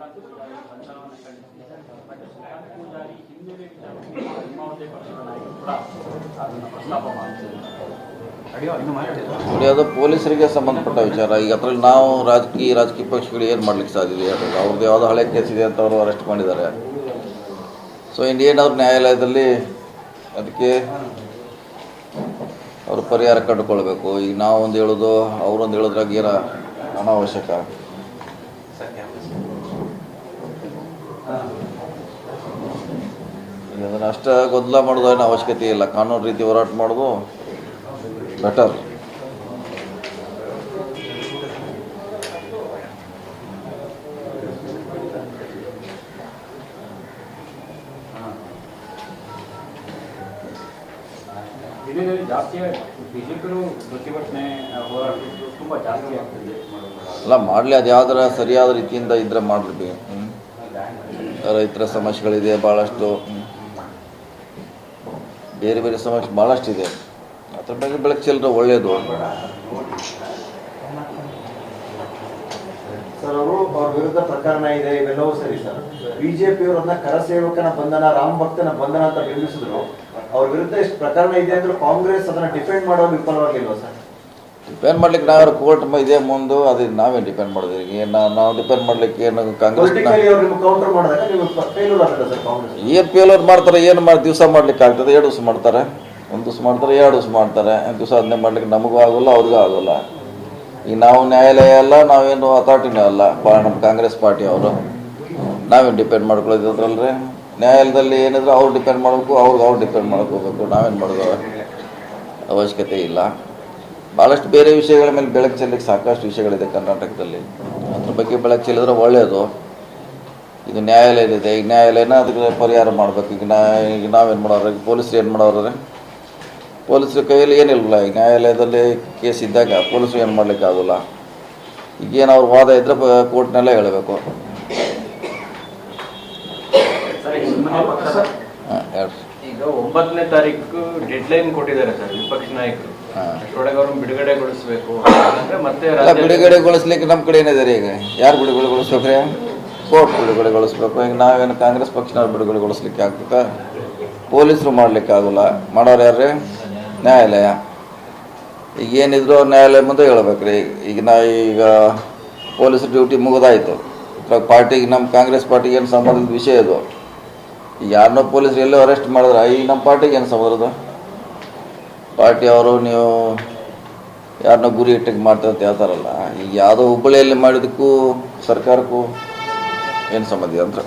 ಶ್ರೀಕಾಂತ್ ಪೂಜಾರಿ ಪಕ್ಷದ ಕೂಡ ಅದನ್ನು ಪ್ರಸ್ತಾಪ ಅದು ಪೊಲೀಸರಿಗೆ ಸಂಬಂಧಪಟ್ಟ ವಿಚಾರ. ಈಗ ಅದ್ರಲ್ಲಿ ನಾವು ರಾಜಕೀಯ ರಾಜಕೀಯ ಪಕ್ಷಗಳು ಏನು ಮಾಡ್ಲಿಕ್ಕೆ ಸಾಧ್ಯ ಅವ್ರದ್ದು ಯಾವುದೋ ಹಳೆ ಕೇಸ್ ಇದೆ ಅಂತ ಅವರು ಅರೆಸ್ಟ್ ಮಾಡಿದ್ದಾರೆ. ಸೊ ಇನ್ನೇನಾದ್ರು ನ್ಯಾಯಾಲಯದಲ್ಲಿ ಅದಕ್ಕೆ ಅವರು ಪರಿಹಾರ ಕಂಡುಕೊಳ್ಬೇಕು. ಈಗ ನಾವೊಂದು ಹೇಳೋದು, ಅವರೊಂದು ಹೇಳೋದ್ರಾಗ ಏನ ಅನಾವಶ್ಯಕ? ಈಗ ಅದನ್ನು ಅಷ್ಟು ಗೊಂದಲ ಮಾಡೋದು ಏನು ಅವಶ್ಯಕತೆ ಇಲ್ಲ. ಕಾನೂನು ರೀತಿ ಹೋರಾಟ ಮಾಡೋದು ಬೆಟರ್ ಅಲ್ಲ ಮಾಡಲಿ ಅದು ಯಾವ್ದಾರ ಸರಿಯಾದ ರೀತಿಯಿಂದ ಇದ್ರೆ ಮಾಡಲಿ ರೈತರ ಸಮಸ್ಯೆಗಳಿದೆ ಭಾಳಷ್ಟು. ಬೇರೆ ಬೇರೆ ಸಮಸ್ಯೆ ಭಾಳಷ್ಟಿದೆ ಅದ್ರ ಬಗ್ಗೆ ಬೆಳಕು ಚೆಲ್ಲರೆ ಒಳ್ಳೆಯದು ಸರ್, ಅವರು ಅವ್ರ ವಿರುದ್ಧ ಪ್ರಕರಣ ಇದೆ, ಇವೆಲ್ಲವೂ ಸರಿ ಸರ್. ಬಿಜೆಪಿ ಅವರನ್ನ ಕರಸೇವಕನ ಬಂಧನ, ರಾಮ ಭಕ್ತನ ಬಂಧನ ಅಂತ ಬಿಂಬಿಸಿದ್ರು. ಅವ್ರ ವಿರುದ್ಧ ಇಷ್ಟು ಪ್ರಕರಣ ಇದೆ ಅಂದ್ರೆ ಕಾಂಗ್ರೆಸ್ ಅದನ್ನ ಡಿಫೆಂಡ್ ಮಾಡೋ ವಿಫಲವಾಗಿಲ್ವಾ ಸರ್? ಡಿಪೆಂಡ್ ಮಾಡ್ಲಿಕ್ಕೆ ನಾವ್ಯಾರು ಕೋರ್ಟ್ ಇದೆ ಮುಂದೆ ಅದು ನಾವೇ ಡಿಪೆಂಡ್ ಮಾಡಿದ್ವಿ ಈಗ ಏನು ನಾವು ಡಿಪೆಂಡ್ ಮಾಡ್ಲಿಕ್ಕೆ ಏನು ಕಾಂಗ್ರೆಸ್ ನೀವು ಫೇಲ್ಯೂರ್ ಏನು ಫೇಲರ್ ಮಾಡ್ತಾರೆ ಏನು ಮಾಡಿ ದಿವಸ ಮಾಡ್ಲಿಕ್ಕೆ ಆಗ್ತದೆ? ಎರಡು ದಿವಸ ಮಾಡ್ತಾರೆ. ಒಂದು ದಿವಸ ಮಾಡ್ತಾರೆ ಎರಡು ದಿವಸ ಮಾಡ್ತಾರೆ. ದಿವಸ ಅದನ್ನೇ ಮಾಡ್ಲಿಕ್ಕೆ ನಮಗೂ ಆಗೋಲ್ಲ ಅವ್ರಿಗೂ ಆಗೋಲ್ಲ. ಈಗ ನಾವು ನ್ಯಾಯಾಲಯ ಅಲ್ಲ ನಾವೇನು ಅಥಾರಿಟಿನೂ ಅಲ್ಲ. ನಮ್ಮ ಕಾಂಗ್ರೆಸ್ ಪಾರ್ಟಿ ಅವರು. ನಾವೇನು ಡಿಪೆಂಡ್ ಮಾಡ್ಕೊಳ್ಳೋದಿದ್ರಲ್ರಿ ನ್ಯಾಯಾಲಯದಲ್ಲಿ ಏನಿದ್ರೆ ಅವ್ರು ಡಿಪೆಂಡ್ ಮಾಡಬೇಕು ಅವ್ರಿಗೆ ಅವ್ರು ಡಿಪೆಂಡ್ ಮಾಡ್ಕೋಬೇಕು. ನಾವೇನು ಮಾಡೋದು? ಅವಶ್ಯಕತೆ ಇಲ್ಲ. ಭಾಳಷ್ಟು ಬೇರೆ ವಿಷಯಗಳ ಮೇಲೆ ಬೆಳಕು ಚೆಲ್ಲಕ್ಕೆ ಸಾಕಷ್ಟು ವಿಷಯಗಳಿದೆ ಕರ್ನಾಟಕದಲ್ಲಿ. ಅದ್ರ ಬಗ್ಗೆ ಬೆಳಕು ಚೆಲ್ಲಿದ್ರೆ ಒಳ್ಳೆಯದು ಇದು ನ್ಯಾಯಾಲಯದಿದೆ ಈಗ ನ್ಯಾಯಾಲಯನ ಅದಕ್ಕೆ ಪರಿಹಾರ ಮಾಡ್ಬೇಕು. ಈಗ ನಾ ಈಗ ನಾವೇನು ಮಾಡೋರು? ಪೊಲೀಸರು ಏನು ಮಾಡೋರು? ಪೊಲೀಸರ ಕೈಯಲ್ಲಿ ಏನಿಲ್ಲ ಈಗ ನ್ಯಾಯಾಲಯದಲ್ಲಿ ಕೇಸ್ ಇದ್ದಾಗ ಪೊಲೀಸರು ಏನು ಮಾಡ್ಲಿಕ್ಕೆ ಆಗೋಲ್ಲ? ಈಗೇನು ಅವ್ರ ವಾದ ಇದ್ರೆ ಕೋರ್ಟ್ನೆಲ್ಲ ಹೇಳಬೇಕು ಸರ್ ಈಗ ಸುಮ್ಮನೆ ಪಕ್ಷ ಹಾಂ ಹೇಳ್ರಿ ಈಗ ಒಂಬತ್ತನೇ ತಾರೀಕು ಡೆಡ್ ಲೈನ್ ಕೊಟ್ಟಿದ್ದಾರೆ ಸರ್ ವಿಪಕ್ಷ ನಾಯಕರು. ಅಷ್ಟರೊಳಗೆ ಅವ್ರನ್ನ ಬಿಡುಗಡೆಗೊಳಿಸಬೇಕು. ಅಂದ್ರೆ ಮತ್ತೆ ಬಿಡುಗಡೆಗೊಳಿಸ್ಲಿಕ್ಕೆ ನಮ್ಮ ಕಡೆ ಏನಿದೆ ಈಗ? ಯಾರು ಬಿಡುಗಡೆಗೊಳಿಸ್ಬೇಕ್ರಿ? ಕೋರ್ಟ್ ಬಿಡುಗಡೆಗೊಳಿಸ್ಬೇಕು. ಈಗ ನಾವೇನು ಕಾಂಗ್ರೆಸ್ ಪಕ್ಷನವ್ರು ಬಿಡುಗಡೆಗೊಳಿಸ್ಲಿಕ್ಕೆ ಆಗ್ತದೆ ಪೊಲೀಸರು ಮಾಡ್ಲಿಕ್ಕೆ ಆಗೋಲ್ಲ. ಮಾಡೋರು ಯಾರ್ರಿ? ನ್ಯಾಯಾಲಯ. ಈಗ ಏನಿದ್ರು ನ್ಯಾಯಾಲಯ ಮುಂದೆ ಹೇಳ್ಬೇಕ್ರಿ. ಈಗ ನಾ ಈಗ ಪೊಲೀಸ್ ಡ್ಯೂಟಿ ಮುಗಿದಾಯ್ತು. ಪಾರ್ಟಿಗೆ ನಮ್ಮ ಕಾಂಗ್ರೆಸ್ ಪಾರ್ಟಿಗೆ ಏನು ಸಂಬಂಧಿಸಿದ ವಿಷಯ ಇದು? ಯಾರನ್ನೋ ಪೊಲೀಸರು ಎಲ್ಲೋ ಅರೆಸ್ಟ್ ಮಾಡಿದ್ರೆ. ಈಗ ನಮ್ಮ ಪಾರ್ಟಿಗೆ ಏನು ಸಮುದ್ರದ ಪಾರ್ಟಿ ಅವರು ನೀವು ಯಾರನ್ನ ಗುರಿ ಇಟ್ಟಿಗೆ ಮಾಡ್ತಾರೆ ಅಂತ ಹೇಳ್ತಾರಲ್ಲ, ಈಗ ಯಾವುದೋ ಹುಬ್ಬಳ್ಳಿಯಲ್ಲಿ ಮಾಡಿದ್ದಕ್ಕೂ ಸರ್ಕಾರಕ್ಕೂ ಏನು ಸಂಬಂಧ ಅಂತ.